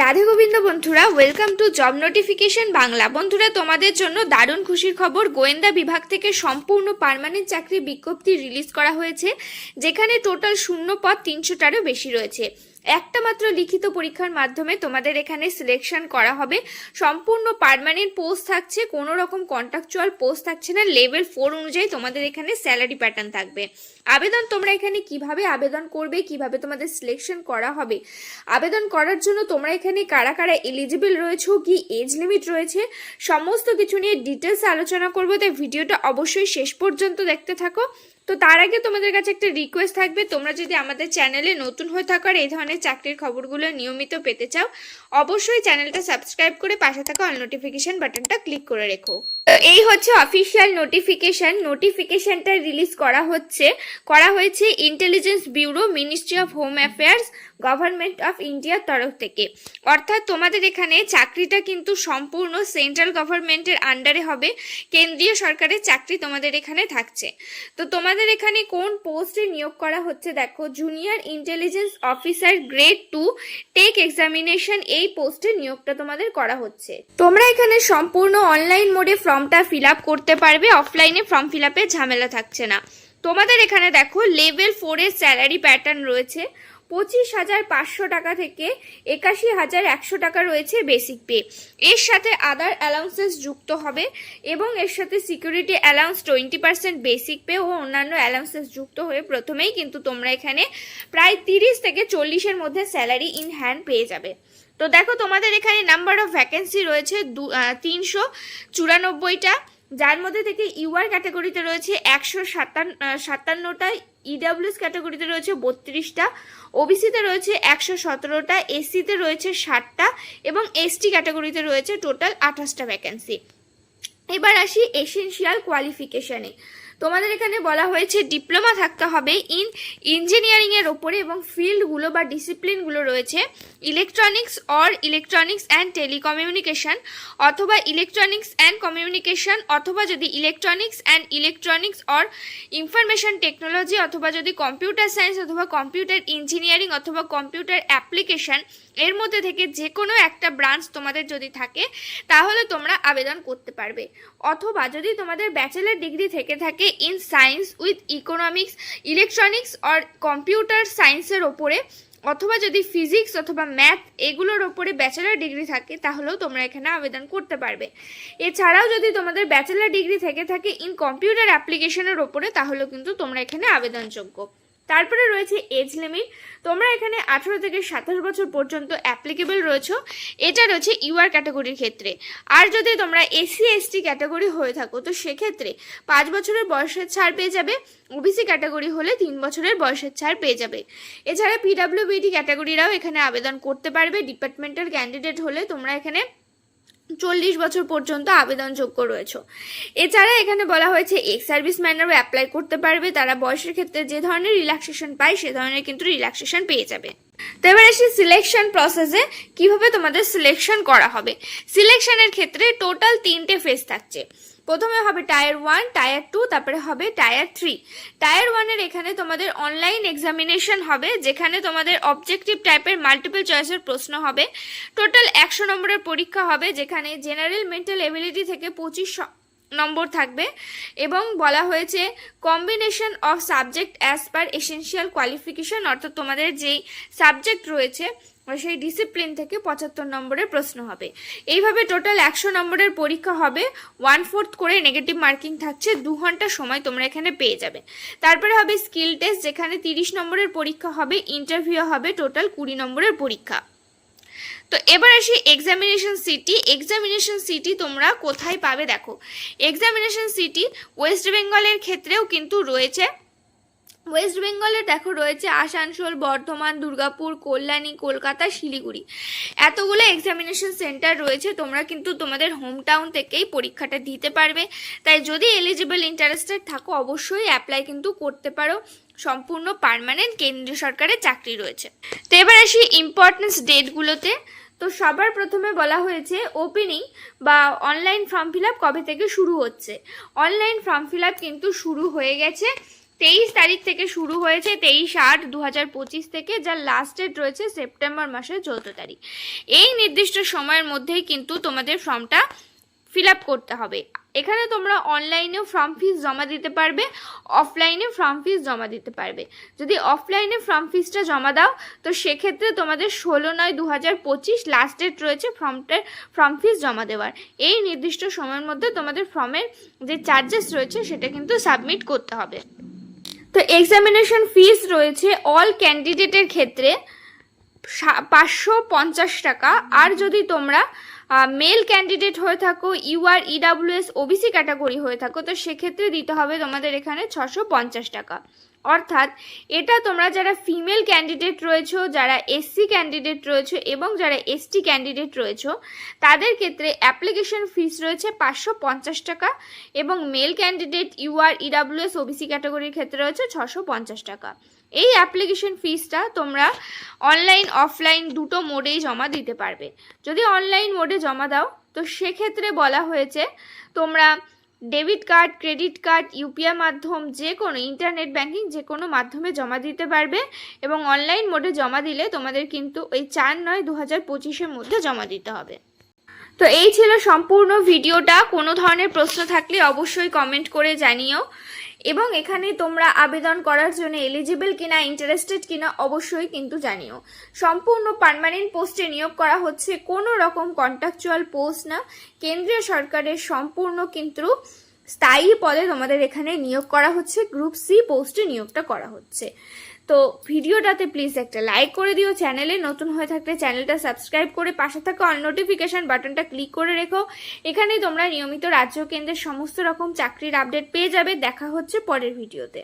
রাধে গোবিন্দ বন্ধুরা welcome to job notification Bangla. বন্ধুরা, তোমাদের জন্য দারুণ খুশির খবর, গোয়েন্দা বিভাগ থেকে সম্পূর্ণ পারমানেন্ট চাকরি বিজ্ঞপ্তি রিলিজ করা হয়েছে, যেখানে টোটাল শূন্য পদ তিনশোটারও বেশি রয়েছে। একটা মাত্র লিখিত পরীক্ষার মাধ্যমে তোমাদের এখানে সিলেকশন করা হবে। সম্পূর্ণ পারমানেন্ট পোস্ট থাকছে, কোনো রকম কন্ট্রাকচুয়াল পোস্ট থাকছে না। লেভেল ফোর অনুযায়ী তোমাদের এখানে স্যালারি প্যাটার্ন থাকবে। আবেদন তোমরা এখানে কীভাবে আবেদন করবে, কীভাবে তোমাদের সিলেকশন করা হবে? আবেদন করার জন্য তোমরা এখানে কারা কারা এলিজিবল রয়েছে, কি এজ লিমিট রয়েছে, সমস্ত কিছু নিয়ে ডিটেলস আলোচনা করব। তাই ভিডিওটা অবশ্যই শেষ পর্যন্ত দেখতে থাকো। তো তার আগে তোমাদের কাছে একটা রিকোয়েস্ট থাকবে, তোমরা যদি আমাদের চ্যানেলে নতুন হয়ে থাকো আর এই ধরনের চাকরির খবরগুলো নিয়মিত পেতে চাও, অবশ্যই চ্যানেলটা সাবস্ক্রাইব করে পাশে থাকা অল নোটিফিকেশন বাটনটা ক্লিক করে রেখো। এই হচ্ছে অফিসিয়াল নোটিফিকেশন নোটিফিকেশনটা রিলিজ করা হচ্ছে, করা হয়েছে intelligence bureau ministry of home affairs government of ইন্ডিয়ার তরফ থেকে। অর্থাৎ তোমাদের এখানে চাকরিটা কিন্তু সম্পূর্ণ সেন্ট্রাল গভর্নমেন্টের আন্ডারে হবে, কেন্দ্রীয় সরকারের চাকরি তোমাদের এখানে থাকছে। তো তোমাদের এখানে কোন পোস্টে নিয়োগ করা হচ্ছে? দেখো junior intelligence officer grade two tech examination এই পোস্টে নিয়োগটা তোমাদের করা হচ্ছে। তোমরা এখানে সম্পূর্ণ অনলাইন মোডে ফর্মটা ফিল আপ করতে পারবে অফলাইনে ফর্ম ফিল ঝামেলা থাকছে না। তোমাদের এখানে দেখো লেভেল ফোরের স্যালারি প্যাটার্ন রয়েছে। পঁচিশ হাজার পাঁচশো টাকা থেকে একাশি হাজার একশো টাকা রয়েছে বেসিক পে এর সাথে আদার অ্যালাউন্সেস যুক্ত হবে এবং এর সাথে security allowance twenty percent basic pay ও অন্যান্য অ্যালাউন্সেস যুক্ত হয়ে প্রথমেই কিন্তু তোমরা এখানে প্রায় তিরিশ থেকে চল্লিশের মধ্যে স্যালারি ইন হ্যান্ড পেয়ে যাবে। তো দেখো তোমাদের এখানে নাম্বার অফ ভ্যাকেন্সি রয়েছে দু তিনশো চুরানব্বইটা। যার মধ্যে থেকে ইউআর ক্যাটাগরিতে রয়েছে একশো সাতান্ন সাতান্নটা ইডাব্লিউএস ক্যাটাগরিতে রয়েছে বত্রিশটা ওবিসিতে রয়েছে একশো সতেরোটা এসিতে রয়েছে ষাটটা এবং এসটি ক্যাটাগরিতে রয়েছে টোটাল আঠাশটা ভ্যাকেন্সি এবার আসি এসেন্সিয়াল কোয়ালিফিকেশনে তোমাদের এখানে বলা হয়েছে ডিপ্লোমা থাকতে হবে ইন ইঞ্জিনিয়ারিং এর ওপরে এবং ফিল্ডগুলো বা ডিসিপ্লিনগুলো রয়েছে, electronics or electronics and telecommunication অথবা ইলেকট্রনিক্স অ্যান্ড কমিউনিকেশন অথবা যদি electronics and electronics or information technology অথবা যদি কম্পিউটার সায়েন্স অথবা কম্পিউটার ইঞ্জিনিয়ারিং অথবা কম্পিউটার অ্যাপ্লিকেশন এর মধ্যে থেকে যে কোনো একটা ব্রাঞ্চ তোমাদের যদি থাকে, তাহলে তোমরা আবেদন করতে পারবে। অথবা যদি তোমাদের ব্যাচেলার ডিগ্রি থেকে থাকে in science with economics electronics or computer সায়েন্সের ওপরে। অথবা যদি ফিজিক্স অথবা ম্যাথ এগুলোর ওপরে ব্যাচেলার ডিগ্রি থাকে, তাহলেও তোমরা এখানে আবেদন করতে পারবে। এছাড়াও যদি তোমাদের ব্যাচেলার ডিগ্রি থেকে থাকে ইন কম্পিউটার অ্যাপ্লিকেশনের ওপরে, তাহলেও কিন্তু তোমরা এখানে আবেদনযোগ্য। তারপরে রয়েছে এজ লিমিট। তোমরা এখানে আঠেরো থেকে সাতাশ বছর পর্যন্ত অ্যাপ্লিকেবল রয়েছে। এটা রয়েছে ইউআর ক্যাটাগরির ক্ষেত্রে। আর যদি তোমরা এসসি, এসটি ক্যাটাগরি হয়ে থাকো, তো সেক্ষেত্রে পাঁচ বছরের বয়সের ছাড় পেয়ে যাবে। ওবিসি ক্যাটাগরি হলে তিন বছরের বয়সের ছাড় পেয়ে যাবে। এছাড়া পিডাব্লিউবিডি ক্যাটাগরিরাও এখানে আবেদন করতে পারবে। ডিপার্টমেন্টাল ক্যান্ডিডেট হলে তোমরা এখানে চল্লিশ বছর পর্যন্ত আবেদনযোগ্য রয়েছে। এছাড়া এখানে বলা হয়েছে এক্স সার্ভিস ম্যানারও অ্যাপ্লাই করতে পারবে। তারা বয়সের ক্ষেত্রে যে ধরনের রিল্যাক্সেশন পায়, সে ধরনের কিন্তু রিল্যাক্সেশন পেয়ে যাবে। তো এবার আসি সিলেকশন প্রসেসে কীভাবে তোমাদের সিলেকশন করা হবে? সিলেকশনের ক্ষেত্রে টোটাল তিনটে ফেজ থাকছে। প্রথমে হবে টায়ার ওয়ান টায়ার টু তারপরে হবে টায়ার থ্রি টায়ার ওয়ানের এখানে তোমাদের অনলাইন এক্সামিনেশন হবে, যেখানে তোমাদের অবজেক্টিভ টাইপের মাল্টিপল চয়েসের প্রশ্ন হবে। টোটাল একশো নম্বরের পরীক্ষা হবে, যেখানে জেনারেল মেন্টাল এবিলিটি থেকে পঁচিশ নম্বর থাকবে এবং বলা হয়েছে combination of subject as per essential qualification অর্থাৎ তোমাদের যেই সাবজেক্ট রয়েছে সেই ডিসিপ্লিন থেকে পঁচাত্তর নম্বরের প্রশ্ন হবে। এইভাবে টোটাল একশো নম্বরের পরীক্ষা হবে ওয়ান ফোর্থ করে নেগেটিভ মার্কিং থাকছে, দু ঘণ্টা সময় তোমরা এখানে পেয়ে যাবে। তারপরে হবে স্কিল টেস্ট যেখানে তিরিশ নম্বরের পরীক্ষা হবে ইন্টারভিউ হবে টোটাল কুড়ি নম্বরের পরীক্ষা। তো এবার আসি এক্সামিনেশন সিটি এক্সামিনেশন সিটি তোমরা কোথায় পাবে দেখো। এক্সামিনেশন সিটি ওয়েস্ট বেঙ্গলের ক্ষেত্রেও কিন্তু রয়েছে। ওয়েস্ট বেঙ্গলে দেখো রয়েছে আসানসোল, বর্ধমান, দুর্গাপুর, কল্যাণী, কলকাতা, শিলিগুড়ি। এতগুলো এক্সামিনেশন সেন্টার রয়েছে, তোমরা কিন্তু তোমাদের হোম টাউন থেকেই পরীক্ষাটা দিতে পারবে। তাই যদি এলিজিবল ইন্টারেস্টেড থাকো, অবশ্যই অ্যাপ্লাই কিন্তু করতে পারো। সম্পূর্ণ পার্মানেন্ট কেন্দ্রীয় সরকারের চাকরি রয়েছে। তো এবার আসি ইম্পর্টেন্স ডেটগুলোতে তো সবার প্রথমে বলা হয়েছে ওপেনিং বা অনলাইন ফর্ম ফিল কবে থেকে শুরু হচ্ছে? অনলাইন ফর্ম ফিল কিন্তু শুরু হয়ে গেছে। তেইশ তারিখ থেকে শুরু হয়েছে, তেইশ আট দু হাজার পঁচিশ থেকে, যার লাস্ট ডেট রয়েছে সেপ্টেম্বর মাসের চৌদ্দ তারিখ। এই নির্দিষ্ট সময়ের মধ্যেই কিন্তু তোমাদের ফর্মটা ফিল আপ করতে হবে। এখানে তোমরা অনলাইনেও ফর্ম ফিস জমা দিতে পারবে অফলাইনে ফর্ম ফিস জমা দিতে পারবে। যদি অফলাইনে ফর্ম ফিসটা জমা দাও, তো সেক্ষেত্রে তোমাদের ষোলো নয় দু হাজার পঁচিশ লাস্ট ডেট রয়েছে ফর্মটার ফর্ম ফিস জমা দেওয়ার। এই নির্দিষ্ট সময়ের মধ্যে তোমাদের ফর্মের যে চার্জেস রয়েছে, সেটা কিন্তু সাবমিট করতে হবে। তো এক্সামিনেশন ফিস রয়েছে অল ক্যান্ডিডেটের ক্ষেত্রে পাঁচশো পঞ্চাশ টাকা। আর যদি তোমরা মেল ক্যান্ডিডেট হয়ে থাকো ইউআর ইডাব্লিউএস ওবিসি ক্যাটাগরি হয়ে থাকো, তো সেক্ষেত্রে দিতে হবে তোমাদের এখানে ছশো পঞ্চাশ টাকা। অর্থাৎ এটা তোমরা যারা ফিমেল ক্যান্ডিডেট রয়েছো, যারা এসসি ক্যান্ডিডেট রয়েছো এবং যারা এসটি ক্যান্ডিডেট রয়েছো, তাদের ক্ষেত্রে অ্যাপ্লিকেশন ফিস রয়েছে পাঁচশো পঞ্চাশ টাকা এবং male candidate UR EWS OBC ক্যাটাগরির ক্ষেত্রে রয়েছে ছশো পঞ্চাশ টাকা। এই অ্যাপ্লিকেশন ফিসটা তোমরা অনলাইন অফলাইন দুটো মোডেই জমা দিতে পারবে। যদি অনলাইন মোডে জমা দাও, তো সেক্ষেত্রে বলা হয়েছে তোমরা debit card, credit card, UPI মাধ্যম, যে কোনো ইন্টারনেট ব্যাংকিং যে কোনো মাধ্যমে জমা দিতে পারবে এবং অনলাইন মোডে জমা দিলে তোমাদের কিন্তু ওই চার নয় দু হাজার পঁচিশের মধ্যে জমা দিতে হবে। তো এই ছিল সম্পূর্ণ ভিডিওটা। কোনো ধরনের প্রশ্ন থাকলে অবশ্যই কমেন্ট করে জানিও। এবং এখানে তোমরা আবেদন করার জন্য এলিজিবল কিনা ইন্টারেস্টেড কিনা অবশ্যই কিন্তু জানিও। সম্পূর্ণ পারমানেন্ট পোস্টে নিয়োগ করা হচ্ছে, কোনো রকম কন্ট্রাকচুয়াল পোস্ট না। কেন্দ্রীয় সরকারের সম্পূর্ণ কিন্তু স্থায়ী পদে তোমাদের এখানে নিয়োগ করা হচ্ছে গ্রুপ সি পোস্টে নিয়োগটা করা হচ্ছে। তো ভিডিওটাতে প্লিজ একটা লাইক করে দিও চ্যানেলে নতুন হয়ে থাকলে চ্যানেলটা সাবস্ক্রাইব করে পাশে থাকা অল নোটিফিকেশান বাটনটা ক্লিক করে রেখো। এখানে তোমরা নিয়মিত রাজ্য কেন্দ্রের সমস্ত রকম চাকরির আপডেট পেয়ে যাবে। দেখা হচ্ছে পরের ভিডিওতে